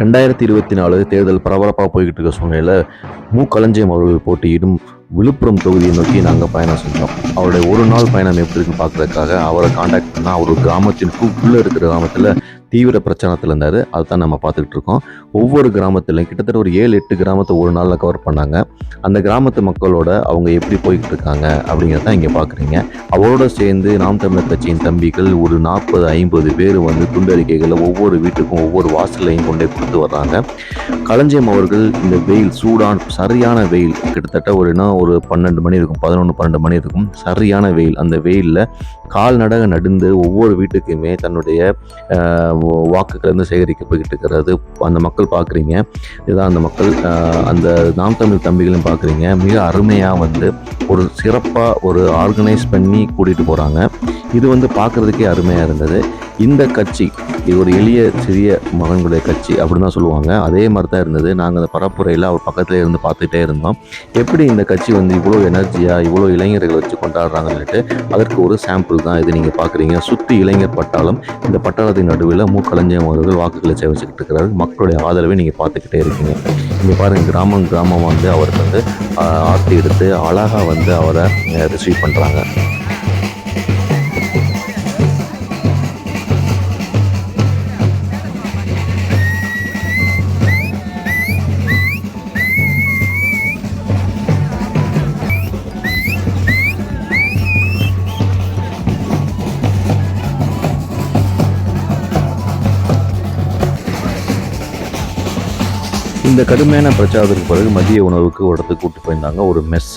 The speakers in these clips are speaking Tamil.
ரெண்டாயிரத்தி இருபத்தி நாலு தேர்தல் பரபரப்பாக போய்கிட்டு இருக்க சூழ்நிலையில் மு. களஞ்சியம் அவர்கள் போட்டியிடும் விழுப்புரம் தொகுதியை நோக்கி நாங்கள் பயணம் செஞ்சோம். அவருடைய ஒரு நாள் பயணம் எப்படி இருக்குன்னு பார்க்குறதுக்காக அவரை காண்டாக்ட் பண்ணால் அவர் கிராமத்தின் உள்ளே இருக்கிற கிராமத்தில் தீவிர பிரச்சாரத்தில் இருந்தார். அதுதான் நம்ம பார்த்துக்கிட்டு இருக்கோம் ஒவ்வொரு கிராமத்திலையும் கிட்டத்தட்ட ஒரு ஏழு எட்டு கிராமத்தை ஒரு நாளில் கவர் பண்ணாங்க. அந்த கிராமத்து மக்களோட அவங்க எப்படி போய்கிட்டு இருக்காங்க அப்படிங்கிறத இங்கே பார்க்குறீங்க. அவரோட சேர்ந்து நாம் தமிழர் கட்சியின் தம்பிகள் ஒரு நாற்பது ஐம்பது பேர் வந்து துண்டறிக்கைகளை ஒவ்வொரு வீட்டுக்கும் ஒவ்வொரு வாசல்லையும் கொண்டே கொடுத்து வர்றாங்க. களஞ்சியம் அவர்கள் இந்த வெயில் சூடான் சரியான வெயில் கிட்டத்தட்ட ஒரு என்ன ஒரு பன்னெண்டு மணி இருக்கும் பதினொன்று பன்னெண்டு மணி இருக்கும் சரியான வெயில். அந்த வெயிலில் கால்நடக நடந்து ஒவ்வொரு வீட்டுக்குமே தன்னுடைய வாக்குகள் வந்து சேகரிக்க போய்கிட்டு இருக்கிறது அந்த மக்கள் பார்க்குறீங்க இதுதான் அந்த மக்கள் அந்த நாம் தமிழ் தம்பிகளையும் பார்க்குறீங்க மிக அருமையாக வந்து ஒரு சிறப்பாக ஒரு ஆர்கனைஸ் பண்ணி கூட்டிகிட்டு போகிறாங்க இது வந்து பார்க்குறதுக்கே அருமையாக இருந்தது. இந்த கட்சி இது ஒரு எளிய சிறிய மகன்களுடைய கட்சி அப்படின்னு தான் சொல்லுவாங்க. அதே மாதிரி தான் இருந்தது. நாங்கள் அந்த பரப்புரையில் அவர் பக்கத்துல இருந்து பார்த்துட்டே இருந்தோம். எப்படி இந்த கட்சி வந்து இவ்வளோ எனர்ஜியாக இவ்வளோ இளைஞர்களை வச்சு கொண்டாடுறாங்கன்னுட்டு அதற்கு ஒரு சாம்பிள் தான் இது நீங்கள் பார்க்குறீங்க. சுற்றி இளைஞர் பட்டாளம் இந்த பட்டாளத்தின் நடுவில் மூக்கலைஞர் அவர்கள் வாக்குகளை சேவிச்சுக்கிட்டு இருக்கிறாரு. மக்களுடைய ஆதரவை நீங்கள் பார்த்துக்கிட்டே இருக்கீங்க. இங்கே பாருங்கள் கிராமம் கிராமம் வந்து அவருக்கு வந்து ஆர்த்தி எடுத்து அழகாக வந்து அவரை ரிசீவ் பண்ணுறாங்க இந்த கடுமையான பிரச்சாரத்துக்கு பிறகு மதிய உணவுக்கு ஒரு இடத்துக்கு கூட்டு போயிருந்தாங்க ஒரு மெஸ்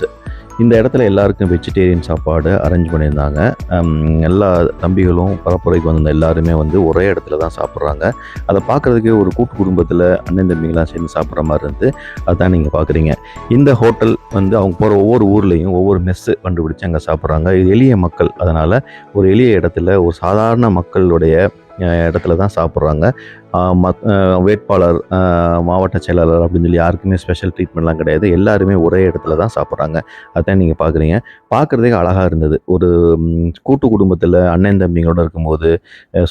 இந்த இடத்துல எல்லாருக்கும் வெஜிடேரியன் சாப்பாடு அரேஞ்ச் பண்ணியிருந்தாங்க. எல்லா தம்பிகளும் பரப்புரைக்கு வந்திருந்த எல்லாருமே வந்து ஒரே இடத்துல தான் சாப்பிட்றாங்க. அதை பார்க்குறதுக்கே ஒரு கூட்டு குடும்பத்தில் அண்ணன் தம்பிங்களாம் சேர்ந்து சாப்பிட்ற மாதிரி இருந்து அதுதான் நீங்கள் பார்க்குறீங்க. இந்த ஹோட்டல் வந்து அவங்க போகிற ஒவ்வொரு ஊர்லேயும் ஒவ்வொரு மெஸ்ஸு கண்டுபிடிச்சு அங்கே சாப்பிட்றாங்க. இது எளிய மக்கள். அதனால் ஒரு எளிய இடத்துல ஒரு சாதாரண மக்களுடைய இடத்துல தான் சாப்பிட்றாங்க. வேட்பாளர் மாவட்ட செயலாளர் அப்படின்னு சொல்லி யாருக்குமே ஸ்பெஷல் ட்ரீட்மெண்ட்லாம் கிடையாது. எல்லாருமே ஒரே இடத்துல தான் சாப்பிட்றாங்க. அதான் நீங்கள் பார்க்குறீங்க பார்க்குறதுக்கு அழகாக இருந்தது. ஒரு கூட்டு குடும்பத்தில் அண்ணன் தம்பிங்களோட இருக்கும்போது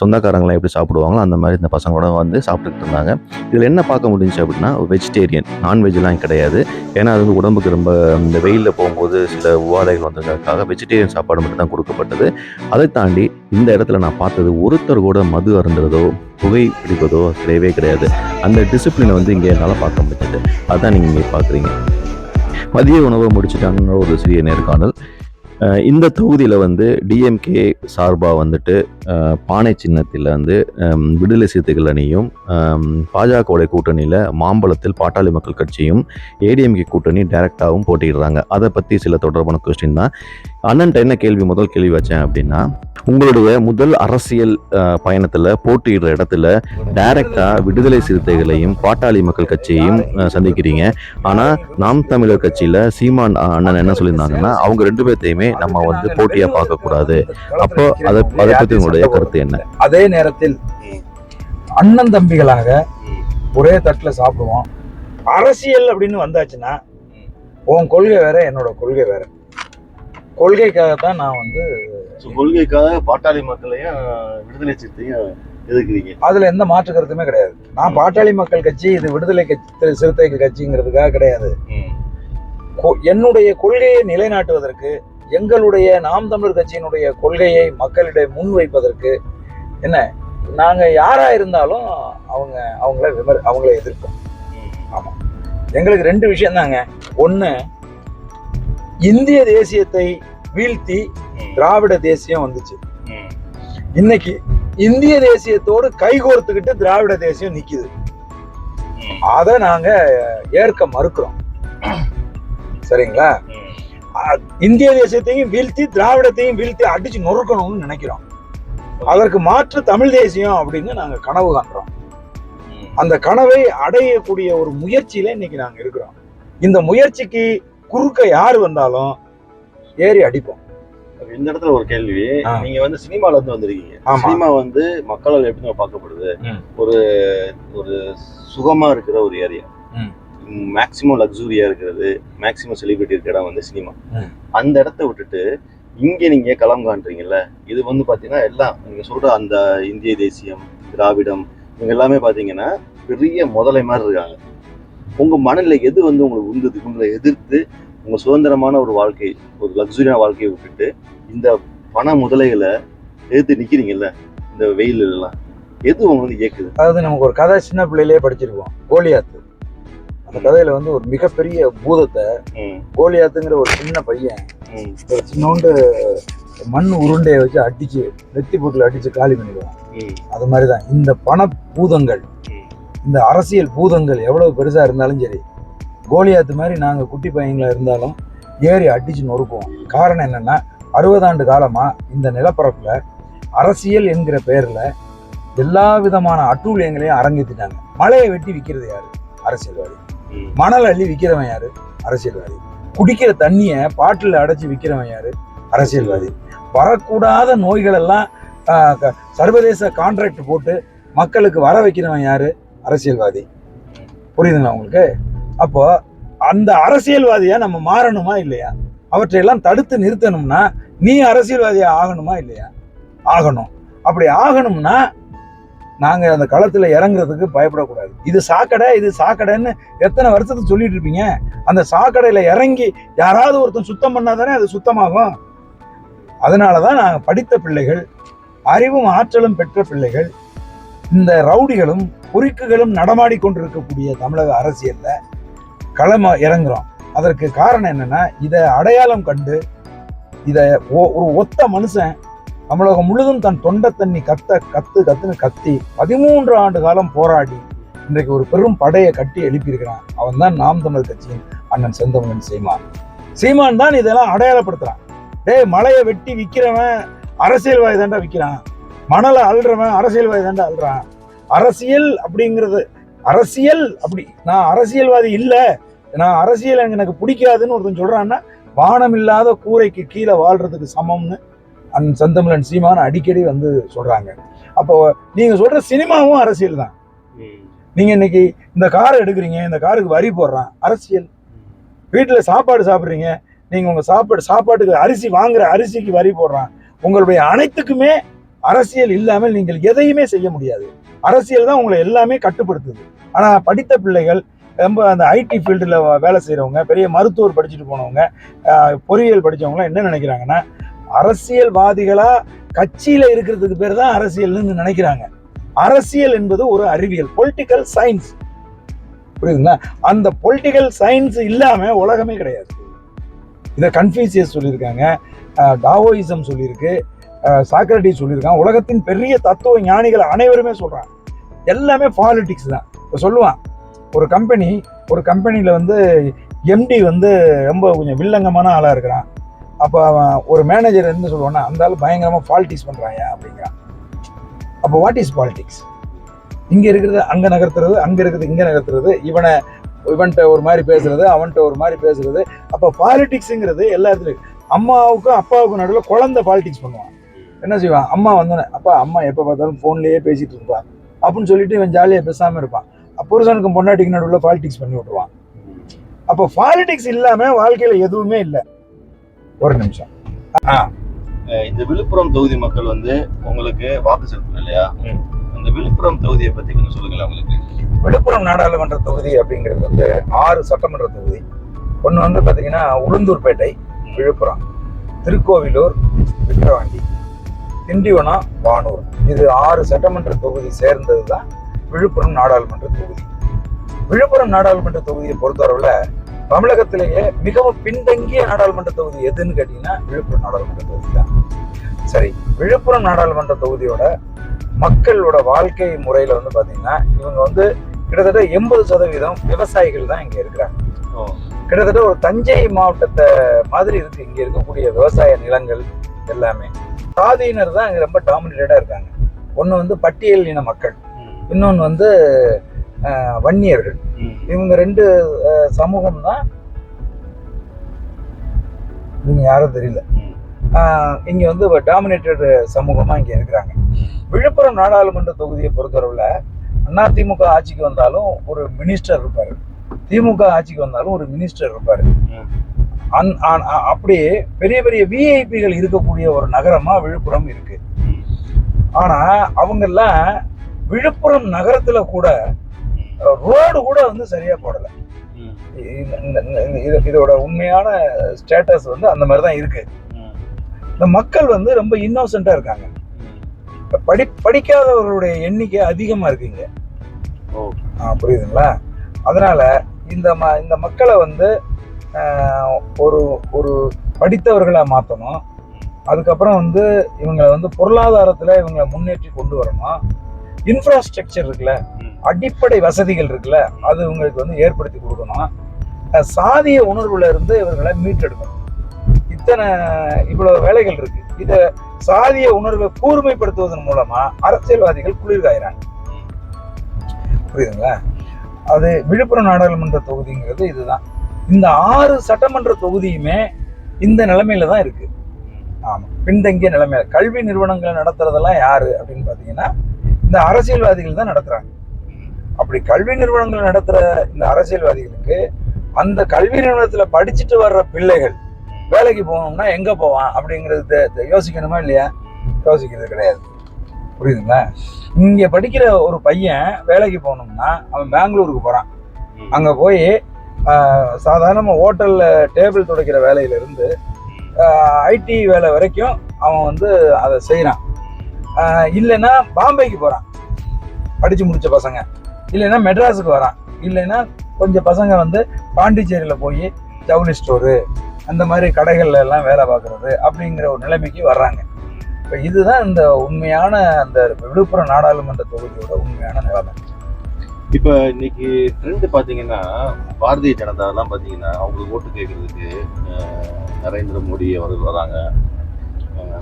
சொந்தக்காரங்களாம் எப்படி சாப்பிடுவாங்களோ அந்த மாதிரி இந்த பசங்களோட வந்து சாப்பிட்டுக்கிட்டு இருந்தாங்க. இதில் என்ன பார்க்க முடிஞ்சுச்சு அப்படின்னா வெஜிடேரியன் நான்வெஜ்லாம் கிடையாது. ஏன்னா அது வந்து உடம்புக்கு ரொம்ப இந்த வெயிலில் போகும்போது சில உபாதைகள் வந்ததுக்காக வெஜிடேரியன் சாப்பாடு மட்டும் தான் கொடுக்கப்பட்டது. அதை தாண்டி இந்த இடத்துல நான் பார்த்தது ஒருத்தர் கூட மது அருந்துறதோ புகை பிடிப்பதோ கிடையவே கிடையாது. அந்த டிசிப்ளினை வந்து இங்கே என்னால் பார்க்க முடிஞ்சது. அதான் நீங்கள் இங்கே பார்க்குறீங்க. மதிய உணவை முடிச்சுட்டாங்கன்ற ஒரு சிறிய நேர்காணல். இந்த தொகுதியில் வந்து டிஎம்கே சார்பாக வந்துட்டு பானை சின்னத்தில் வந்து விடுதலை சிறுத்தைகள் அணியும் பாஜகவுடைய கூட்டணியில் மாம்பழத்தில் பாட்டாளி மக்கள் கட்சியும் ஏடிஎம்கே கூட்டணி டைரக்டாகவும் போட்டிடுறாங்க அதை பற்றி சில தொடர்பான கொஸ்டின் தான். அண்ணன்ட்ட என்ன கேள்வி முதல் கேள்வி வச்சேன் அப்படின்னா உங்களுடைய முதல் அரசியல் பயணத்தில் போட்டியிடுற இடத்துல டைரக்டாக விடுதலை சிறுத்தைகளையும் பாட்டாளி மக்கள் கட்சியையும் சந்திக்கிறீங்க. ஆனால் நாம் தமிழர் கட்சியில் சீமான் அண்ணன் என்ன சொல்லியிருந்தாங்கன்னா அவங்க ரெண்டு பேர்த்தையுமே நம்ம வந்து போட்டியாக பார்க்கக்கூடாது. அப்போ அதை அதை பற்றி உங்களுடைய கருத்து என்ன? அதே நேரத்தில் அண்ணன் தம்பிகளாக ஒரே தட்டில் சாப்பிடுவோம். அரசியல் அப்படின்னு வந்தாச்சுன்னா உன் கொள்கை வேற என்னோட கொள்கை வேற. கொள்கைக்காகத்தான் நான் வந்து கொள்கைக்காக பாட்டாளி மக்களையும் விடுதலை சிறுத்தையும் எதிர்க்கிறீங்க. அதுல எந்த மாற்று கருத்துமே கிடையாது. நான் பாட்டாளி மக்கள் கட்சி இது விடுதலை கட்சி சிறுத்தைகள் கட்சிங்கிறதுக்காக கிடையாது. என்னுடைய கொள்கையை நிலைநாட்டுவதற்கு எங்களுடைய நாம் தமிழர் கட்சியினுடைய கொள்கையை மக்களிடம் முன்வைப்பதற்கு என்ன நாங்க யாரா இருந்தாலும் அவங்க அவங்கள விமர் அவங்கள எதிர்ப்போம். ஆமா. எங்களுக்கு ரெண்டு விஷயம் தாங்க ஒண்ணு இந்திய தேசியத்தை வீழ்த்தி திராவிட தேசியம் வந்துச்சு. இன்னைக்கு இந்திய தேசியத்தோடு கைகோர்த்துக்கிட்டு திராவிட தேசியம் நிக்குது. அதை நாங்க ஏற்க மறுக்கிறோம். சரிங்களா? இந்திய தேசியத்தையும் வீழ்த்தி திராவிடத்தையும் வீழ்த்தி அடிச்சு நொறுக்கணும்னு நினைக்கிறோம். அதற்கு மாற்று தமிழ் தேசியம் அப்படின்னு நாங்க கனவு காண்றோம். அந்த கனவை அடையக்கூடிய ஒரு முயற்சியில இன்னைக்கு நாங்க இருக்கிறோம். இந்த முயற்சிக்கு குறுக்க யார் வந்தாலும் ஏறி அடிப்போம் இந்த இடத்துல ஒரு கேள்வி. நீங்க வந்து சினிமால இருந்து வந்திருக்கீங்க. சினிமா வந்து மக்களால் எப்படி பார்க்கப்படுது. ஒரு ஒரு சுகமா இருக்கிற ஒரு ஏரியா. மேக்சிமம் லக்ஸூரியா இருக்கிறது மேக்சிமம் செலிபிரிட்டி இருக்கிற இடம் வந்து சினிமா. அந்த இடத்த விட்டுட்டு இங்க நீங்க களம் காண்றீங்கல்ல இது வந்து பாத்தீங்கன்னா எல்லாம் நீங்க சொல்ற அந்த இந்திய தேசியம் திராவிடம் இவங்க எல்லாமே பாத்தீங்கன்னா பெரிய முதலை மாதிரி இருக்காங்க உங்க மனநிலை எது வந்து உங்களுக்கு உந்தது உங்களை எதிர்த்து உங்க சுதந்திரமான ஒரு வாழ்க்கை ஒரு லக்ஸுரியான வாழ்க்கையை விட்டுட்டு இந்த பண முதலைகளை எதிர்த்து நிக்கிறீங்கல்ல இந்த வெயில் எல்லாம் எது உங்களை வந்து இயக்குது? அதாவது நமக்கு ஒரு கதை சின்ன பிள்ளையிலே படிச்சிருக்கோம் கோலியாத்து. அந்த கதையில வந்து ஒரு மிகப்பெரிய பூதத்தை கோலியாத்துங்கிற ஒரு சின்ன பையன் ஒரு சின்னோண்டு மண் உருண்டையை வச்சு அடிச்சு நெத்தி போட்டுல அடிச்சு காலி பண்ணிடுவான். அது மாதிரிதான். இந்த பண பூதங்கள். இந்த அரசியல் பூதங்கள் எவ்வளவு பெருசா இருந்தாலும் சரி கோலியாத்து மாதிரி நாங்க குட்டி பையங்களா இருந்தாலும் ஏறி அடிச்சு நொறுக்குவோம். காரணம் என்னன்னா அறுபதாண்டு காலமா இந்த நிலப்பரப்புல அரசியல் என்கிற பெயர்ல எல்லா விதமான அட்டூழியங்களையும் அரங்கேற்றிட்டாங்க மலையை வெட்டி விற்கிறது யாரு? அரசியல்வாதி. மணல் அள்ளி விற்கிறவன் யாரு? அரசியல்வாதி. குடிக்கிற தண்ணிய பாட்டில் அடைச்சு விற்கிறவன் யாரு? அரசியல்வாதி. வரக்கூடாத நோய்கள் எல்லாம் ஆஹ், க- சர்வதேச கான்ட்ராக்ட் போட்டு மக்களுக்கு வர வைக்கிறவன் யாரு? அரசியல்வாதி. புரியுதுங்களா உங்களுக்கு? அப்போ அந்த அரசியல்வாதியா நம்ம மாறணுமா இல்லையா? அவற்றையெல்லாம் தடுத்து நிறுத்தணும்னா நீ அரசியல்வாதியா ஆகணுமா இல்லையா? ஆகணும். அப்படி ஆகணும்னா நாங்க அந்த களத்துல இறங்குறதுக்கு பயப்படக்கூடாது. இது சாக்கடை இது சாக்கடைன்னு எத்தனை வருஷத்துக்கு சொல்லிட்டு இருப்பீங்க? அந்த சாக்கடையில இறங்கி யாராவது ஒருத்தன் சுத்தம் பண்ணாதானே அது சுத்தமாகும். அதனாலதான் நாங்க படித்த பிள்ளைகள் அறிவும் ஆற்றலும் பெற்ற பிள்ளைகள் இந்த ரவுடிகளும் பொறிக்குகளும் நடமாடி கொண்டிருக்கக்கூடிய தமிழக அரசியல்ல களம இறங்குறோம். அதற்கு காரணம் என்னன்னா இதை அடையாளம் கண்டு இதை ஒ- ஒரு ஒத்த மனுஷன் தமிழகம் முழுதும் தன் தொண்டை தண்ணி கத்த கத்து கத்துன்னு கத்தி பதிமூன்று ஆண்டு காலம் போராடி இன்றைக்கு ஒரு பெரும் படையை கட்டி எழுப்பியிருக்கிறான். அவன் தான் நாம் தமிழ் கட்சியின் அண்ணன் செந்தமன் சீமான். சீமான் தான் இதெல்லாம் அடையாளப்படுத்துறான். டேய் மலையை வெட்டி விற்கிறவன் அரசியல்வாதி தாண்டா விற்கிறான் மணலை அழுறவன் அரசியல்வாதி தாண்டா அள்ளுறான். அரசியல் அப்படிங்கிறது அரசியல் அப்படி நான் அரசியல்வாதி இல்லை. நான் அரசியல் எனக்கு பிடிக்காதுன்னு ஒருத்தன் சொல்றான்னா வானம் இல்லாத கூரைக்கு கீழே வாழ்றதுக்கு சமம்னு அன் செந்தமிழன் சீமான் அடிக்கடி வந்து சொல்றாங்க. அப்போ நீங்க சொல்ற சினிமாவும் அரசியல் தான். ம், நீங்க இன்னைக்கு இந்த காரை எடுக்கிறீங்க இந்த காருக்கு வரி போடுறான் அரசியல். வீட்டுல சாப்பாடு சாப்பிடுறீங்க நீங்க உங்க சாப்பாடு சாப்பாட்டுக்கு அரிசி வாங்குற அரிசிக்கு வரி போடுறான். உங்களுடைய அனைத்துக்குமே அரசியல் இல்லாமல் நீங்கள் எதையுமே செய்ய முடியாது. அரசியல் தான் உங்களை எல்லாமே கட்டுப்படுத்துது. ஆனா படித்த பிள்ளைகள் ரொம்ப அந்த ஐடி ஃபீல்டில் வேலை செய்கிறவங்க பெரிய மருத்துவர் படிச்சுட்டு போனவங்க பொறியியல் படித்தவங்களாம் என்ன நினைக்கிறாங்கன்னா அரசியல்வாதிகளாக கட்சியில் இருக்கிறதுக்கு பேர் தான் அரசியல்னு நினைக்கிறாங்க. அரசியல் என்பது ஒரு அறிவியல் பொலிட்டிக்கல் சயின்ஸ் புரியுதுங்களா? அந்த பொலிட்டிக்கல் சயின்ஸ் இல்லாமல் உலகமே கிடையாது. இதை கன்ஃபியூசியஸ் சொல்லியிருக்காங்க டாவோயிசம் சொல்லியிருக்கு சாக்ரட்டி சாக்ரட்டிஸ் சொல்லியிருக்காங்க. உலகத்தின் பெரிய தத்துவ ஞானிகள் அனைவருமே சொல்கிறாங்க எல்லாமே பாலிட்டிக்ஸ் தான். இப்போ சொல்லுவான் ஒரு கம்பெனி ஒரு கம்பெனியில் வந்து எம்டி வந்து ரொம்ப கொஞ்சம் வில்லங்கமான ஆளாக இருக்கிறான். அப்போ அவன் ஒரு மேனேஜர் என்ன சொல்லுவான்னா அந்த ஆள் பயங்கரமாக பாலிட்டிக்ஸ் பண்ணுறாங்க அப்படிங்கிறான். அப்போ வாட் இஸ் பாலிட்டிக்ஸ் இங்கே இருக்கிறது அங்கே நகர்த்துறது அங்கே இருக்கிறது இங்கே நகர்த்துறது இவனை இவன்கிட்ட ஒரு மாதிரி பேசுறது அவன்கிட்ட ஒரு மாதிரி பேசுறது. அப்போ பாலிட்டிக்ஸுங்கிறது எல்லா இடத்துலையும். அம்மாவுக்கும் அப்பாவுக்கும் நடுவில் குழந்தை பாலிட்டிக்ஸ் பண்ணுவான். என்ன செய்வான்? அம்மா வந்தோடனே அப்பா அம்மா எப்போ பார்த்தாலும் ஃபோன்லேயே பேசிகிட்டு இருப்பான் அப்படின்னு சொல்லிட்டு இவன் ஜாலியாக பேசாமல் இருப்பான். புருஷனுக்கும் பொண்டாட்டிக்கு நடுவில் பாலிடிக்ஸ் பண்ணி விட்டுருவான். அப்போ பாலிடிக்ஸ் இல்லாமல் வாழ்க்கையில் எதுவுமே இல்லை. ஒரு நிமிஷம். அஹ் இந்த விழுப்புரம் தொகுதி மக்கள் வந்து உங்களுக்கு வாக்கு செலுத்தணும் இல்லையா. அந்த விழுப்புரம் தொகுதியை பத்தி கொஞ்சம் சொல்லுங்களேன் உங்களுக்கு விழுப்புரம் நாடாளுமன்ற தொகுதி அப்படிங்கிறது வந்து ஆறு சட்டமன்ற தொகுதி. ஒன்று வந்து பார்த்தீங்கன்னா உளுந்தூர்பேட்டை விழுப்புரம் திருக்கோவிலூர் விக்கிரவாண்டி திண்டிவனம் வானூர். இது ஆறு சட்டமன்ற தொகுதி சேர்ந்தது தான் விழுப்புரம் நாடாளுமன்ற தொகுதி. விழுப்புரம் நாடாளுமன்ற தொகுதியை பொறுத்தவரையில் தமிழகத்திலேயே மிகவும் பின்தங்கிய நாடாளுமன்ற தொகுதி எதுன்னு கேட்டீங்கன்னா விழுப்புரம் நாடாளுமன்ற தொகுதி தான். சரி விழுப்புரம் நாடாளுமன்ற தொகுதியோட மக்களோட வாழ்க்கை முறையில வந்து பாத்தீங்கன்னா இவங்க வந்து கிட்டத்தட்ட எண்பது சதவீதம் விவசாயிகள் தான் இங்க இருக்கிறாங்க. கிட்டத்தட்ட ஒரு தஞ்சை மாவட்டத்தை மாதிரி இருக்கு. இங்க இருக்கக்கூடிய விவசாய நிலங்கள் எல்லாமே. சாதியினர் தான் இங்க ரொம்ப டாமினேட்டடா இருக்காங்க. ஒண்ணு வந்து பட்டியல் இன மக்கள். இன்னொன்று வந்து வன்னியர்கள். இவங்க ரெண்டு சமூகம் தான் இவங்க யாரும் தெரியல. இங்க வந்து டாமினேட்டட் சமூகமா இங்க இருக்கிறாங்க. விழுப்புரம் நாடாளுமன்ற தொகுதியை பொறுத்தளவுல அதிமுக ஆட்சிக்கு வந்தாலும் ஒரு மினிஸ்டர் இருப்பாரு. திமுக ஆட்சிக்கு வந்தாலும் ஒரு மினிஸ்டர் இருப்பாரு. அந் அப்படியே பெரிய பெரிய விஐபிகள் இருக்கக்கூடிய ஒரு நகரமா விழுப்புரம் இருக்கு. ம். ஆனா அவங்க எல்லாம் விழுப்புரம் நகரத்துல கூட ரோடு கூட வந்து சரியா போடல. இதோட உண்மையான ஸ்டேட்டஸ் வந்து அந்த மாதிரி தான் இருக்கு. இந்த மக்கள் வந்து ரொம்ப இன்னோசென்ட்டா இருக்காங்க. படி படிக்காதவர்களுடைய எண்ணிக்கை அதிகமா இருக்குங்க. புரியுதுங்களா? அதனால இந்த ம இந்த மக்களை வந்து ஒரு ஒரு படித்தவர்களா மாற்றணும் அதுக்கப்புறம் வந்து இவங்களை வந்து பொருளாதாரத்துல இவங்களை முன்னேற்றி கொண்டு வரணும். இன்ஃப்ராஸ்ட்ரக்சர் இருக்குல்ல அடிப்படை வசதிகள் இருக்குல்ல அது இவங்களுக்கு வந்து ஏற்படுத்தி கொடுக்கணும். சாதிய உணர்வுல இருந்து இவர்களை மீட்டெடுக்கணும். இத்தனை இவ்வளவு வேலைகள் இருக்கு. இத சாதிய உணர்வை கூர்மைப்படுத்துவதன் மூலமா அரசியல்வாதிகள் குளிர்காயிறாங்க. புரியுதுங்களா? அது விழுப்புரம் நாடாளுமன்ற தொகுதிங்கிறது இதுதான். இந்த ஆறு சட்டமன்ற தொகுதியுமே இந்த நிலைமையில தான் இருக்கு. ஆமா. பின்தங்கிய நிலைமையில. கல்வி நிறுவனங்கள் நடத்துறதெல்லாம் யாரு அப்படின்னு பாத்தீங்கன்னா இந்த அரசியல்வாதிகள் தான் நடத்துறாங்க. அப்படி கல்வி நிறுவனங்கள் நடத்துற இந்த அரசியல்வாதிகளுக்கு அந்த கல்வி நிறுவனத்துல படிச்சுட்டு வர்ற பிள்ளைகள் வேலைக்கு போகணும்னா எங்க போவான் அப்படிங்கிறது யோசிக்கணுமா இல்லையா? யோசிக்கிறது கிடையாது. புரியுதுங்களா? இங்க படிக்கிற ஒரு பையன் வேலைக்கு போகணும்னா அவன் பெங்களூருக்கு போறான். அங்கே அங்க போய் சாதாரணமாக ஹோட்டல்ல டேபிள் துடைக்கிற வேலையில இருந்து ஐடி வேலை வரைக்கும் அவன் வந்து அதை செய்யறான் இல்லைன்னா பாம்பேக்கு போகிறான் படித்து முடித்த பசங்க. இல்லைன்னா மெட்ராஸுக்கு வரான். இல்லைன்னா கொஞ்சம் பசங்க வந்து பாண்டிச்சேரியில் போய் ஜவுளி ஸ்டோரு அந்த மாதிரி கடைகள்ல எல்லாம் வேலை பார்க்குறது அப்படிங்கிற ஒரு நிலைமைக்கு வர்றாங்க. இப்போ இதுதான் இந்த உண்மையான அந்த விழுப்புரம் நாடாளுமன்ற தொகுதியோட உண்மையான நிலைமை. இப்போ இன்னைக்கு ட்ரெண்ட் பார்த்தீங்கன்னா பாரதிய ஜனதாலாம் பார்த்தீங்கன்னா அவங்களுக்கு ஓட்டு கேட்கறதுக்கு நரேந்திர மோடி அவர்கள் வராங்க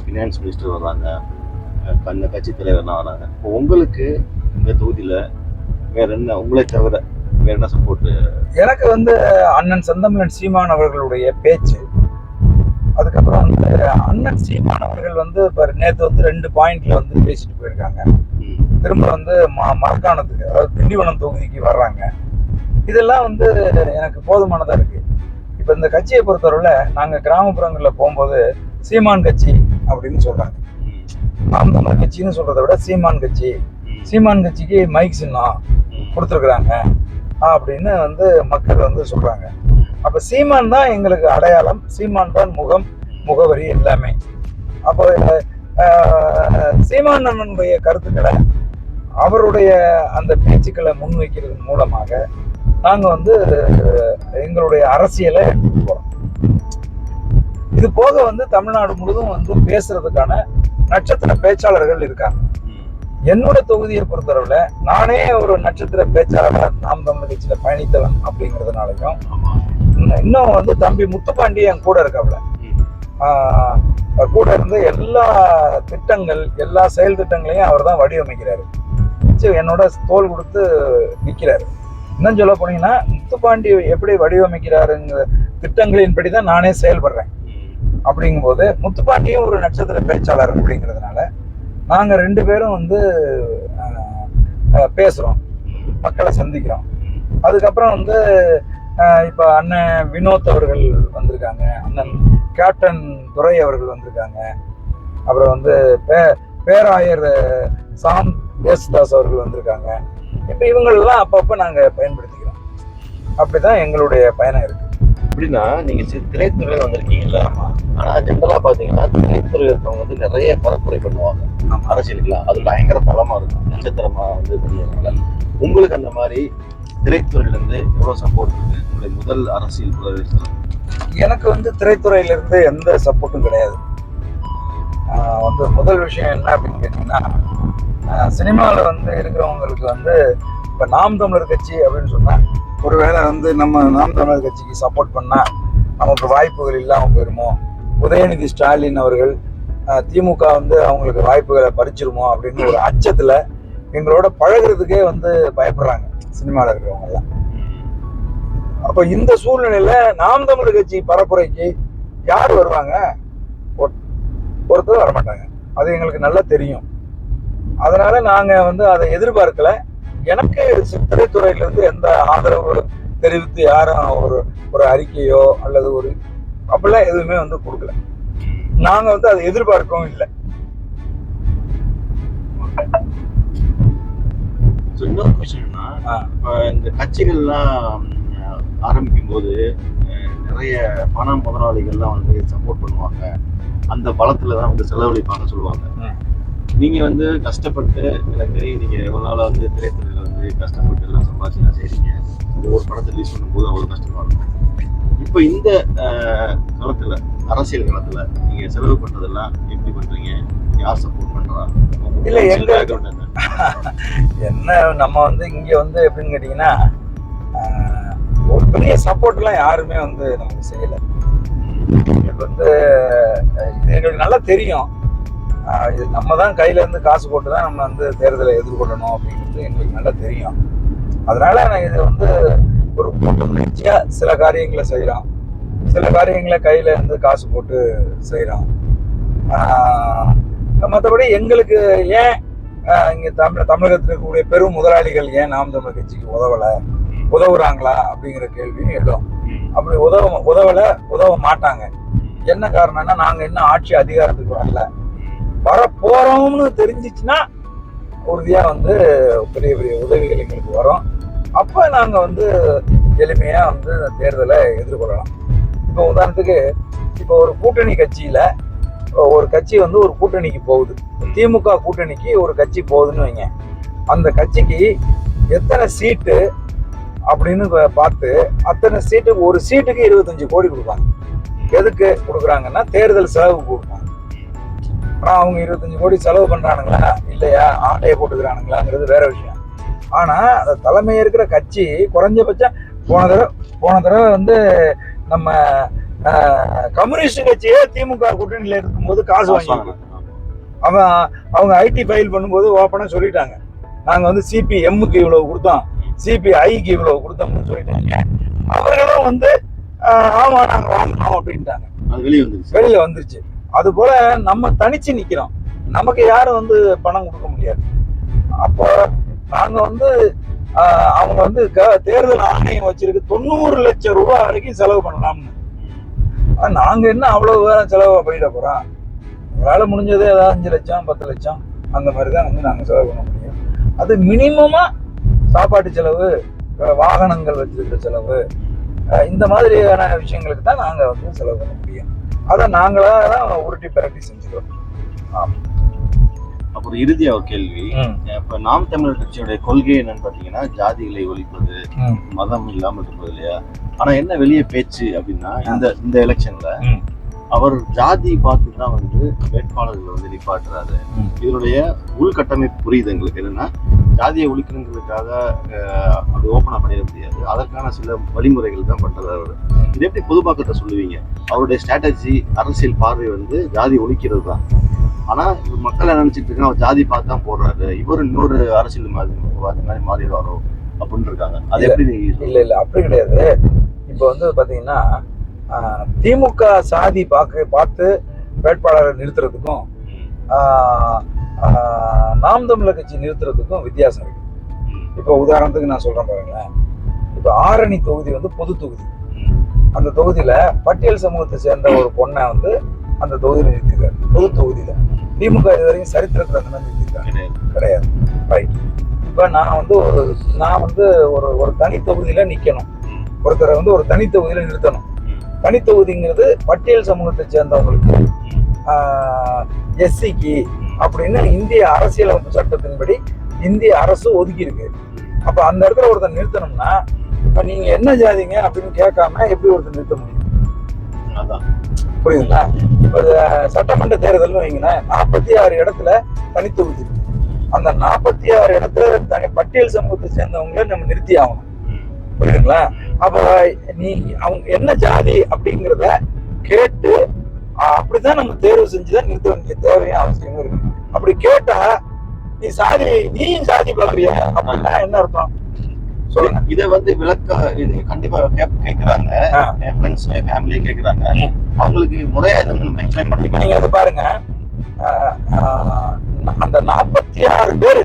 ஃபினான்ஸ் மினிஸ்டர் வராங்க கண்ண கட்சி தலைவர்லாம் வராங்க. இப்போ உங்களுக்கு இந்த தொகுதியில வேற என்ன உங்களை தவிர வேற என்ன சப்போர்ட் எனக்கு வந்து அண்ணன் செந்தமிழன் சீமான் அவர்களுடைய பேச்சு அதுக்கப்புறம் வந்து அண்ணன் சீமான் அவர்கள் வந்து இப்போ நேற்று வந்து ரெண்டு பாயிண்ட்ல வந்து பேசிட்டு போயிருக்காங்க. திரும்ப வந்து ம மரக்காணத்துக்கு அதாவது திண்டிவனம் தொகுதிக்கு வர்றாங்க. இதெல்லாம் வந்து எனக்கு போதுமானதா இருக்கு. இப்போ இந்த கட்சியை பொறுத்தவரையில நாங்கள் கிராமப்புறங்களில் போகும்போது சீமான் கட்சி அப்படின்னு சொல்றாங்க. நாம் கட்சின்னு சொல்றதை விட சீமான் கட்சி. சீமான் கட்சிக்கு மைக் சின்னம் கொடுத்துருக்குறாங்க. அப்படின்னு வந்து மக்கள் வந்து சொல்றாங்க. அப்ப சீமான் தான் எங்களுக்கு அடையாளம். சீமான் தான் முகம் முகவரி எல்லாமே. அப்போ சீமான் அண்ணனுடைய கருத்துக்களை அவருடைய அந்த பேச்சுக்களை முன்வைக்கிறதன் மூலமாக நாங்க வந்து எங்களுடைய அரசியலை எடுத்துட்டு போறோம். இது போக வந்து தமிழ்நாடு முழுதும் வந்து பேசுறதுக்கான நட்சத்திர பேச்சாளர்கள் இருக்காங்க. என்னோட தொகுதியை பொறுத்தளவுல நானே ஒரு நட்சத்திர பேச்சாளர் நாம் தமிழர் கட்சியில பயணித்தவன் அப்படிங்கிறதுனாலையும் இன்னும் வந்து தம்பி முத்துப்பாண்டி என் கூட இருக்காப்ல. கூட இருந்து எல்லா திட்டங்கள் எல்லா செயல் திட்டங்களையும் அவர் தான் வடிவமைக்கிறாரு. என்னோட தோல் கொடுத்து நிற்கிறாரு இன்னும் சொல்ல போனீங்கன்னா முத்துப்பாண்டி எப்படி வடிவமைக்கிறாருங்கிற திட்டங்களின்படி தான் நானே செயல்படுறேன். அப்படிங்கும்போது முத்துப்பாண்டியும் ஒரு நட்சத்திர பேச்சாளர் அப்படிங்கிறதுனால நாங்கள் ரெண்டு பேரும் வந்து பேசுகிறோம் மக்களை சந்திக்கிறோம். அதுக்கப்புறம் வந்து இப்போ அண்ணன் வினோத் அவர்கள் வந்திருக்காங்க. அண்ணன் கேப்டன் துரை அவர்கள் வந்திருக்காங்க. அப்புறம் வந்து பே பேராயர் சாம் யேசுதாஸ் அவர்கள் வந்திருக்காங்க. இப்போ இவங்களெல்லாம் அப்பப்போ நாங்கள் பயன்படுத்திக்கிறோம். அப்படி தான் எங்களுடைய பயணம் இருக்குது எப்படின்னா நீங்க சி- திரைத்துறையில வந்திருக்கீங்கல்ல ஆனா ஜென்ரலா பாத்தீங்கன்னா திரைத்துறையில் இருக்கவங்க வந்து நிறைய பரப்புரை பண்ணுவாங்க. அரசியலுக்குலாம். அது பயங்கர பலமா இருக்கும். நட்சத்திரமா வந்து பண்ணுவாங்க உங்களுக்கு அந்த மாதிரி திரைத்துறையில இருந்து எவ்வளவு சப்போர்ட் இருக்கு? உங்களுடைய முதல் அரசியல் உதவி எனக்கு வந்து திரைத்துறையில இருந்து எந்த சப்போர்ட்டும் கிடையாது. வந்து முதல் விஷயம் என்ன அப்படின்னு கேட்டீங்கன்னா சினிமாவில் வந்து இருக்கிறவங்களுக்கு வந்து இப்போ நாம் தமிழர் கட்சி அப்படின்னு சொன்னால் ஒருவேளை வந்து நம்ம நாம் தமிழர் கட்சிக்கு சப்போர்ட் பண்ணா நமக்கு வாய்ப்புகள் இல்லாமல் போயிருமோ? உதயநிதி ஸ்டாலின் அவர்கள் திமுக வந்து அவங்களுக்கு வாய்ப்புகளை பறிச்சிருமோ அப்படின்னு ஒரு அச்சத்துல எங்களோட பழகுறதுக்கே வந்து பயப்படுறாங்க சினிமாவில் இருக்கிறவங்க எல்லாம். அப்ப இந்த சூழ்நிலையில நாம் தமிழர் கட்சி பரப்புரைக்கு யார் வருவாங்க? ஒருத்தர் வரமாட்டாங்க. அது எங்களுக்கு நல்லா தெரியும். அதனால நாங்க வந்து அதை எதிர்பார்க்கல. எனக்கு சி- திரைத்துறையில இருந்து எந்த ஆதரவு தெரிவித்து யாரும் ஒரு ஒரு அறிக்கையோ அல்லது ஒரு அப்படிலாம் எதுவுமே வந்து கொடுக்கல நாங்க வந்து அதை எதிர்பார்க்கவும் இல்லை இன்னொரு கொஸ்டின்னா. இப்போ இந்த கட்சிகள்லாம் ஆரம்பிக்கும் போது நிறைய பண முதலாளிகள்லாம் வந்து சப்போர்ட் பண்ணுவாங்க அந்த பலத்துல தான் வந்து செலவழிப்பாங்க சொல்லுவாங்க. நீங்க வந்து கஷ்டப்பட்டு எனக்கு நீங்க எவ்வளவு நாளா வந்து திரைத்துறையில வந்து கஷ்டப்பட்டு எல்லாம் சம்பாதிச்சு எல்லாம் செய்றீங்க. ஒவ்வொரு படத்தை ரிலீஸ் பண்ணும்போது அவ்வளவு கஷ்டமா இருக்கும். இப்போ இந்த காலத்துல அரசியல் காலத்துல நீங்க செலவு பண்றதெல்லாம் எப்படி பண்றீங்க? யார் சப்போர்ட் பண்றா? உங்க இல்ல, எங்க- என்ன? நம்ம வந்து இங்க வந்து எப்படின்னு கேட்டீங்கன்னா ஒரு பெரிய சப்போர்ட்லாம் யாருமே வந்து நமக்கு செய்யல. இது வந்து எங்களுக்கு நல்லா தெரியும். நம்ம தான் கையிலேருந்து காசு போட்டு தான் நம்ம வந்து தேர்தலை எதிர்கொள்ளணும் அப்படிங்கிறது எங்களுக்கு நல்லா தெரியும். அதனால நான் இது வந்து ஒரு கூட்டு சில காரியங்களை செய்கிறோம் சில காரியங்களை கையில இருந்து காசு போட்டு செய்கிறோம் மற்றபடி எங்களுக்கு ஏன் இங்கே தமிழ் தமிழகத்தில் இருக்கக்கூடிய பெரும் முதலாளிகள் ஏன் நாம் தமிழ் கட்சிக்கு உதவல? உதவுறாங்களா அப்படிங்கிற கேள்வியும் எழும். அப்படி உதவ உதவலை உதவ மாட்டாங்க. என்ன காரணம்னா நாங்கள் இன்னும் ஆட்சி அதிகாரத்துக்கு வரல. வர போறோம்னு தெரிஞ்சிச்சுன்னா உறுதியா வந்து பெரிய பெரிய உதவிகள் எங்களுக்கு வரும். அப்ப நாங்க வந்து எளிமையா வந்து தேர்தலை எதிர்கொள்ளலாம். இப்போ உதாரணத்துக்கு இப்போ ஒரு கூட்டணி கட்சியில ஒரு கட்சி வந்து ஒரு கூட்டணிக்கு போகுது. திமுக கூட்டணிக்கு ஒரு கட்சி போகுதுன்னு வைங்க. அந்த கட்சிக்கு எத்தனை சீட்டு அப்படின்னு பார்த்து அத்தனை சீட்டுக்கு ஒரு சீட்டுக்கு இருபத்தஞ்சு கோடி கொடுப்பாங்க. எதுக்கு கொடுக்குறாங்கன்னா தேர்தல் செலவு கொடுப்பாங்க. ஆனா அவங்க இருபத்தஞ்சு கோடி செலவு பண்றானுங்களா? இல்லையா? ஆட்டையை போட்டுக்கிறானுங்களாங்கிறது வேற விஷயம். ஆனா அந்த தலைமை இருக்கிற கட்சி குறைஞ்சபட்சம் போன தடவை போன தடவை வந்து நம்ம கம்யூனிஸ்ட் கட்சியே திமுக கூட்டணியில இருக்கும்போது காசு வாங்கி அவன் அவங்க ஐடி ஃபைல் பண்ணும்போது ஓப்பனாக சொல்லிட்டாங்க. நாங்கள் வந்து சிபி எம்முக்கு இவ்வளவு கொடுத்தோம். சிபிஐக்கு இவ்வளவு கொடுத்தோம்னு சொல்லிட்டாங்க. அவர்களும் வந்து ஆஹ், ஆமா நாங்கள் வாங்கினோம் அப்படின்ட்டாங்க. வெளியே வந்துருச்சு. வெளியில வந்துருச்சு. அது போல நம்ம தனிச்சு நிக்கிறோம். நமக்கு யாரும் வந்து பணம் கொடுக்க முடியாது. அப்போ நாங்க வந்து அவங்க வந்து க- தேர்தல் ஆணையம் வச்சிருக்கு. தொண்ணூறு லட்சம் ரூபாய் வரைக்கும் செலவு பண்ணலாம்னு. நாங்க என்ன அவ்வளவு வேற செலவு போயிட போறோம்? வேலை முடிஞ்சதே ஏதாவது அஞ்சு லட்சம் பத்து லட்சம் அந்த மாதிரி தான் வந்து நாங்கள் செலவு பண்ண முடியும். அது மினிமமா சாப்பாட்டு செலவு வாகனங்கள் வச்சிருக்கிற செலவு இந்த மாதிரியான விஷயங்களுக்கு தான் நாங்கள் வந்து செலவு பண்ண முடியும். அதை நாங்களா தான் உருட்டி பிரட்டி செஞ்சுக்கிறோம். அப்புறம் இறுதியா கேள்வி. இப்ப நாம் தமிழர் கட்சியுடைய கொள்கை என்னன்னு பாத்தீங்கன்னா ஜாதிகளை ஒழிப்பது. மதம் இல்லாமல் இருப்பது இல்லையா? ஆனா என்ன வெளிய பேச்சு அப்படின்னா இந்த இந்த எலெக்ஷன்ல. அவர் ஜாதி பார்த்து தான் வந்து வேட்பாளர்களை வந்து நிப்பாட்டுறாரு. இதனுடைய உள்கட்டமைப்பு புரியுது எங்களுக்கு. என்னன்னா ஜாதியை ஒழிக்கணுங்கிறதுக்காக அஹ், அப்படி ஓப்பனா பண்ணிட முடியாது. அதற்கான சில வழிமுறைகள் தான் பண்றாரு அவர். இது எப்படி பொதுமக்கள்கிட்ட சொல்லுவீங்க? அவருடைய ஸ்ட்ராட்டஜி அரசியல் பார்வை வந்து ஜாதி ஒழிக்கிறது தான். ஆனா இவர் மக்கள் நினைச்சிட்டு இருக்காங்க அவர் ஜாதி பார்த்து தான் போடுறாரு. இவர் இன்னொரு அரசியல் மாதிரி மாதிரி மாறிடுவாரோ அப்படின்னு இருக்காங்க. அது. எப்படி? இல்ல இல்ல. அப்படி கிடையாது. இப்போ வந்து பாத்தீங்கன்னா ஆஹ், திமுக சாதி பார்க்க பார்த்து வேட்பாளரை நிறுத்துறதுக்கும் நாம் தமிழர் கட்சி நிறுத்துறதுக்கும் வித்தியாசம் இருக்கு. இப்போ உதாரணத்துக்கு நான் சொல்றேன் பாருங்களேன். இப்போ ஆரணி தொகுதி வந்து பொது தொகுதி. அந்த தொகுதியில பட்டியல் சமூகத்தை சேர்ந்த ஒரு பொண்ணை வந்து அந்த தொகுதியில நிறுத்திருக்காரு. பொது தொகுதியில. திமுக இது வரைக்கும் சரித்திரத்துல அந்த மாதிரி நிறுத்திருக்காங்க. கிடையாது. ரைட் இப்போ நான் வந்து ஒரு நான் வந்து ஒரு ஒரு தனி தொகுதியில நிக்கணும். ம், ஒருத்தரை வந்து ஒரு தனி தொகுதியில நிறுத்தணும். ம், தனி தொகுதிங்கிறது பட்டியல் சமூகத்தை சேர்ந்தவங்களுக்கு. எஸ்சிக்கு அப்படின்னு இந்திய அரசியலமைப்பு சட்டத்தின்படி இந்திய அரசு ஒதுக்கி இருக்கு அப்ப அந்த இடத்துல ஒருத்தர் நிறுத்தணும்னா இப்ப நீங்க என்ன ஜாதிங்க அப்படின்னு கேட்காம எப்படி ஒருத்தர் நிறுத்த முடியும்? புரியுதுங்களா? இப்ப சட்டமன்ற தேர்தல்னு வைங்களேன் நாற்பத்தி ஆறு இடத்துல தனித்தொகுதி அந்த நாற்பத்தி ஆறு இடத்துல தனி பட்டியல் சமூகத்தை சேர்ந்தவங்கள நம்ம நிறுத்தி ஆகணும் புரியுதுங்களா? அப்ப நீ அவங்க என்ன ஜாதி அப்படிங்கிறத கேட்டு அப்படிதான் நம்ம தேர்வு செஞ்சுதான் நிறுத்த வேண்டிய தேவையும் அவசியமும் இருக்கு. அப்படி கேட்டா நீ சாதி நீயும் சாதி பார்க்கறியா? அப்படின்னா என்ன அர்த்தம்? சொல்லுங்க. இதை வந்து விளக்க இது கண்டிப்பா ஆ. என் ஃப்ரெண்ட்ஸ் ஃபேமிலியே கேக்குறாங்க. அவங்களுக்கு முறையா இதை நம்ம எக்ஸ்பிளைன் பண்ணிக்கலாம் நீங்க அதை பாருங்க. அந்த நாற்பத்தி ஆறு பேர்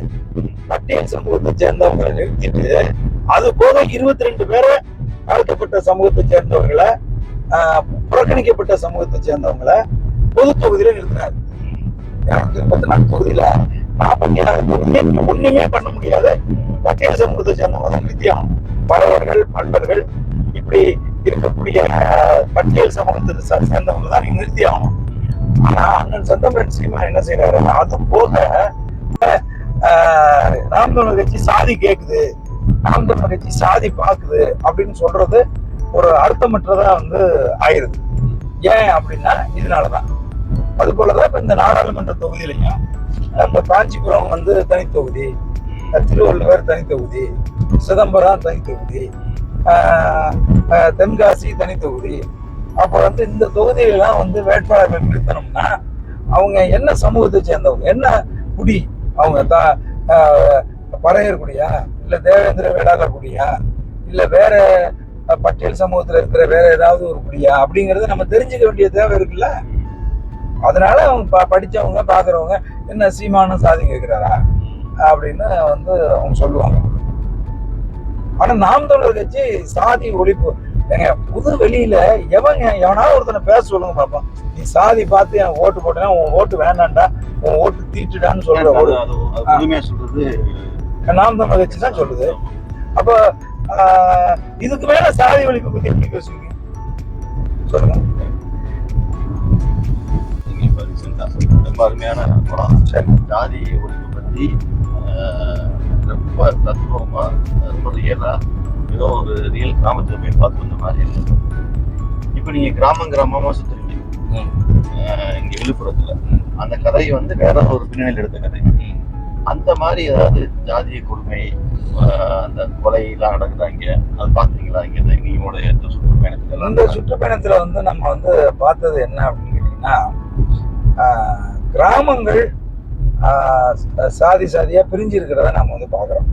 பட்டியல் சமூகத்தை சேர்ந்தவங்களை நிறுத்திட்டு அது போக இருபத்தி ரெண்டு பேரை தாழ்த்தப்பட்ட சமூகத்தை சேர்ந்தவங்களை புறக்கணிக்கப்பட்ட சமூகத்தை சேர்ந்தவங்களை பொது தொகுதியில நிறுத்தினார். எனக்கு இருபத்தி நாலு தொகுதியில ஒண்ணுமே பண்ண முடியாது பட்டியல் சமூகத்தை சேர்ந்தவங்க தான் நிறுத்தியாகும் பறவர்கள் பண்பர்கள் இப்படி இருக்கக்கூடிய பட்டியல் சமூகத்தை சேர்ந்தவங்க தான் நிறுத்தி ஆகணும் ஆனா அண்ணன் சந்தமன் சீமா என்ன செய்யறாரு அது போக ராம்தோன நாம் கட்சி சாதி கேக்குது. அந்த தமிழர் கட்சி சாதி பார்க்குது அப்படின்னு சொல்றது ஒரு அர்த்தமற்றதா வந்து ஆயிருது. ஏன் அப்படின்னா இதனாலதான். அது போலதான் இப்ப இந்த நாடாளுமன்ற தொகுதியிலையும் நம்ம காஞ்சிபுரம் வந்து தனித்தொகுதி திருவள்ளுவர் தனித்தொகுதி சிதம்பரம் தனித்தொகுதி தென்காசி தனித்தொகுதி அப்புறம் அப்போ வந்து இந்த தொகுதியிலாம் வந்து வேட்பாளர்கள் நிறுத்தணும்னா அவங்க என்ன சமூகத்தை சேர்ந்தவங்க என்ன குடி? அவங்க த பறையர் குடியா? இல்ல தேவேந்திர வேளாளர் குடியா இல்ல வேற பட்டியல் சமூகத்துல இருக்கிற வேற ஏதாவது ஒரு குடியா? அப்படிங்கறத நம்ம தெரிஞ்சுக்க வேண்டிய தேவை இருக்குல்ல? அதனால அவங்க ப- படிச்சவங்க பாக்குறவங்க என்ன சீமானும் சாதி கேட்கிறாரா அப்படின்னு வந்து அவங்க சொல்லுவாங்க. ஆனா நாம் தமிழர் கட்சி சாதி ஒழிப்பு ஏங்க புது வெளியில எவங்க எவனாவது ஒருத்தனை பேச சொல்லுங்க பாப்போம். நீ சாதி பார்த்து என் ஓட்டு போட்டேன்னா உன் ஓட்டு வேண்டாம்டா உன் ஓட்டு தீட்டுடான்னு சொல்ற ஒரு சொல்றது நாம் தமிழர் கட்சி தான் சொல்லுது. அப்ப இதுக்கு மேல சாதி ஒழிப்பு பத்தி எப்படி பேசுவீங்க? சொல்லுங்க. ரொம்ப அருமையான ஜாதி ஒழிப்பு பத்தி ரொம்ப தத்துவமா ரொம்ப ரியலா ஏதோ ஒரு ரியல் கிராமத்துல போய் பார்த்து வந்த மாதிரி இருக்கு இப்ப நீங்க கிராமம் கிராமமா சுத்துறீங்க இங்க விழுப்புரத்துல. அந்த கதை வந்து வேற ஒரு பின்னணியில் எடுத்த கதை. அந்த மாதிரி ஏதாவது ஜாதிய கொடுமை அந்த கொலை எல்லாம் நடக்குதா இங்க? அது பாத்தீங்களா இங்க நீங்களோட இந்த சுற்றுப்பயணத்துல இந்த சுற்றுப்பயணத்துல வந்து நம்ம வந்து பார்த்தது என்ன அப்படின்னு கேட்டீங்கன்னா கிராமங்கள் சாதி சாதியா பிரிஞ்சு இருக்கிறத நம்ம வந்து பார்க்குறோம்.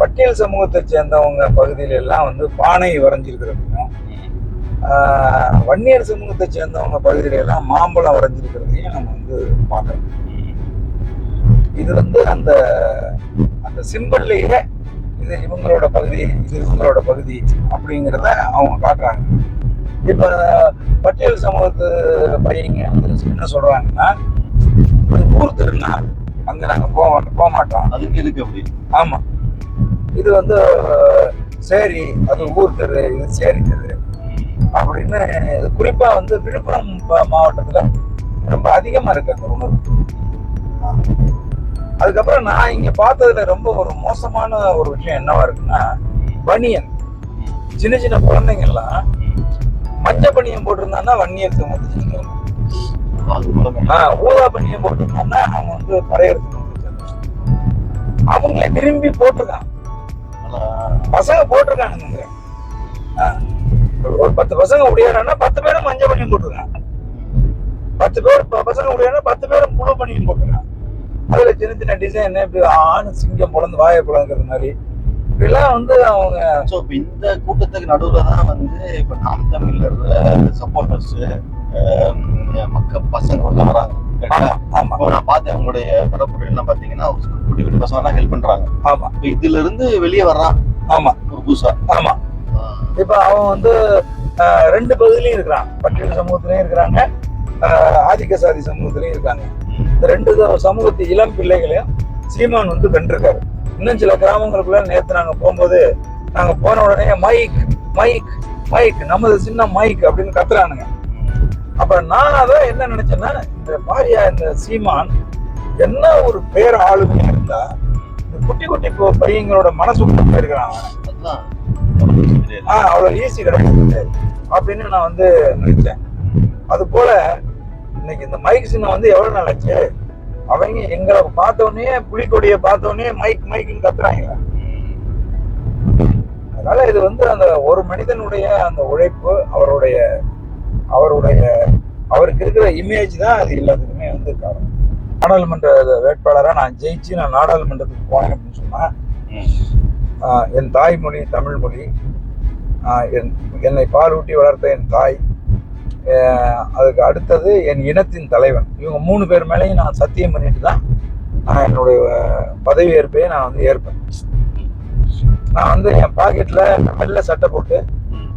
பட்டியல் சமூகத்தை சேர்ந்தவங்க பகுதியில எல்லாம் வந்து பானை வரைஞ்சிருக்கிறதையும் வன்னியர் சமூகத்தை சேர்ந்தவங்க பகுதியில எல்லாம் மாம்பழம் வரைஞ்சிருக்கிறதையும் நம்ம வந்து பார்க்குறோம். இது வந்து அந்த அந்த சிம்பிள்லயே இது இவங்களோட பகுதி இது இவங்களோட பகுதி அப்படிங்கிறத அவங்க காட்டுறாங்க. இப்ப பட்டியல் சமூகத்து பையங்க வந்து என்ன சொல்றாங்கன்னா இது ஊர் திருநாள் அங்க நாங்க போக போக மாட்டோம். அதுக்கு எதுக்கு அப்படி? ஆமா. இது வந்து சேரி அது ஊர் தெரு இது சேரி தெரு அப்படின்னு இது குறிப்பா வந்து விழுப்புரம் மாவட்டத்துல ரொம்ப அதிகமா இருக்கு அந்த உணர்வு அதுக்கப்புறம் நான் இங்க பார்த்ததுல ரொம்ப ஒரு மோசமான ஒரு விஷயம் என்னவா இருக்குன்னா பனியன். சின்ன சின்ன குழந்தைங்க எல்லாம் மஞ்சள் போட்டிருந்தான்னா சேர்ந்தவங்க. அது மூலமா ஆஹ் ஊதா பனியன் போட்டிருந்தாங்கன்னா அவங்க வந்து சேர்ந்தவங்க. அவங்களே விரும்பி போட்டிருக்கான் பசங்க போட்டிருக்கானுங்க. ஒரு பத்து பசங்க முடியாதுன்னா பத்து பேரும் மஞ்சள் பனியன் போட்டிருக்காங்க. பத்து பேர் பசங்க முடியாதுன்னா பத்து பேரும் முழு பனியன் போட்டிருக்காங்க. அதுல சின்ன சின்ன டிசைன் இப்படி ஆணு சிங்கம் பிறந்து வாயை பிளங்குறது மாதிரி. இப்படிலாம் வந்து அவங்க so இப்ப இந்த கூட்டத்துக்கு நடுவுல தான் வந்து இப்ப நாம் தமிழர் சப்போர்ட்டர்ஸ் மக்க பசங்க உள்ள வராங்க இப்போ நான் பார்த்தேன் அவங்களுடைய பரப்புரை எல்லாம் பாத்தீங்கன்னா குட்டி குட்டி பசங்க எல்லாம் ஹெல்ப் பண்றாங்க. ஆமா. இப்ப வெளியே வர்றான். ஆமா. ஒரு புதுசா. ஆமா. ஆஹ் இப்ப அவன் வந்து ரெண்டு பகுதியிலயும் இருக்கிறான். பட்டியல் சமூகத்திலயும் இருக்கிறாங்க. ஆதிக்க சாதி சமூகத்திலயும் இருக்காங்க. இந்த ரெண்டு சமூகத்து இளம் பிள்ளைகளையும் சீமான் வந்து வென்றிருக்காரு. இன்னும் சில கிராமங்களுக்குள்ள நேத்து நாங்க போகும்போது நாங்க போன உடனே மைக் மைக் மைக் நமது சின்ன மைக் அப்படின்னு கத்துறானுங்க. அப்ப நான் அதான் என்ன நினைச்சேன்னா இந்த பாரியா இந்த சீமான் என்ன ஒரு பேர் ஆளுமையா இருந்தா இந்த குட்டி குட்டி பையங்களோட மனசுக்குள்ள போயிருக்கிறான். ஆஹ் அவ்வளவு ஈஸி கிடையாது அப்படின்னு நான் வந்து நினைச்சேன். அது போல இன்னைக்கு இந்த மைக் சின்னம் வந்து எவ்வளவு நாள் ஆச்சு? அவங்க எங்களை பார்த்தோன்னே உடனே புலிக்கொடியை மைக் மைக்குன்னு கத்துறாங்க. அதனால இது வந்து அந்த ஒரு மனிதனுடைய அந்த உழைப்பு அவருடைய அவருடைய அவருக்கு இருக்கிற இமேஜ் தான் அது எல்லாத்துக்குமே வந்து காரணம். நாடாளுமன்ற வேட்பாளராக நான் ஜெயிச்சு நான் நாடாளுமன்றத்துக்கு போனேன் அப்படின்னு சொன்னா என் தாய்மொழி தமிழ் மொழி என் என்னை பாலூட்டி வளர்த்த என் தாய் அதுக்கு அடுத்தது என் இனத்தின் தலைவன். இவங்க மூணு பேர் மேலேயும் நான் சத்தியம் பண்ணிட்டு தான் நான் என்னுடைய பதவி ஏற்பையை நான் வந்து ஏற்பேன். நான் வந்து என் பாக்கெட்டில் வெள்ளை சட்டை போட்டு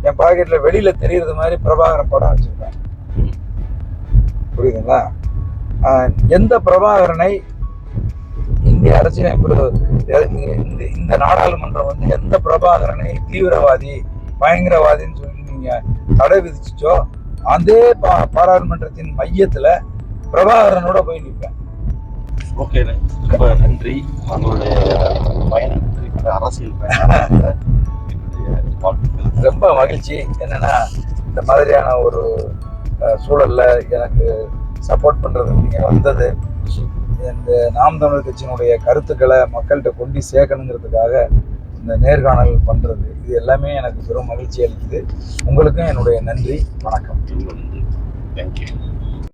என் பாக்கெட்டில் வெளியில் தெரியறது மாதிரி பிரபாகரன் படம் வச்சிருப்பேன். புரியுதுங்களா? எந்த பிரபாகரனை இந்திய அரசியலமைப்பு இந்த இந்த நாடாளுமன்றம் வந்து எந்த பிரபாகரனை தீவிரவாதி பயங்கரவாதின்னு சொல்லி நீங்கள் தடை விதிச்சிச்சோ அதே பா- பாராளுமன்றத்தின் மையத்துல பிரபாகரனோட போய் நிற்பேன் ஓகே ரொம்ப நன்றி. உங்களுடைய அரசியல் பயணம். வாழ்த்துக்கள். ரொம்ப மகிழ்ச்சி. என்னன்னா இந்த மாதிரியான ஒரு சூழல்ல எனக்கு சப்போர்ட் பண்றது நீங்க வந்தது. இந்த நாம் தமிழர் கட்சியினுடைய கருத்துக்களை மக்கள்கிட்ட கொண்டு சேர்க்கணுங்கிறதுக்காக இந்த நேர்காணல் பண்றது இது எல்லாமே எனக்கு பெரும் மகிழ்ச்சி அளிக்குது. உங்களுக்கும் என்னுடைய நன்றி. வணக்கம். தேங்க்யூ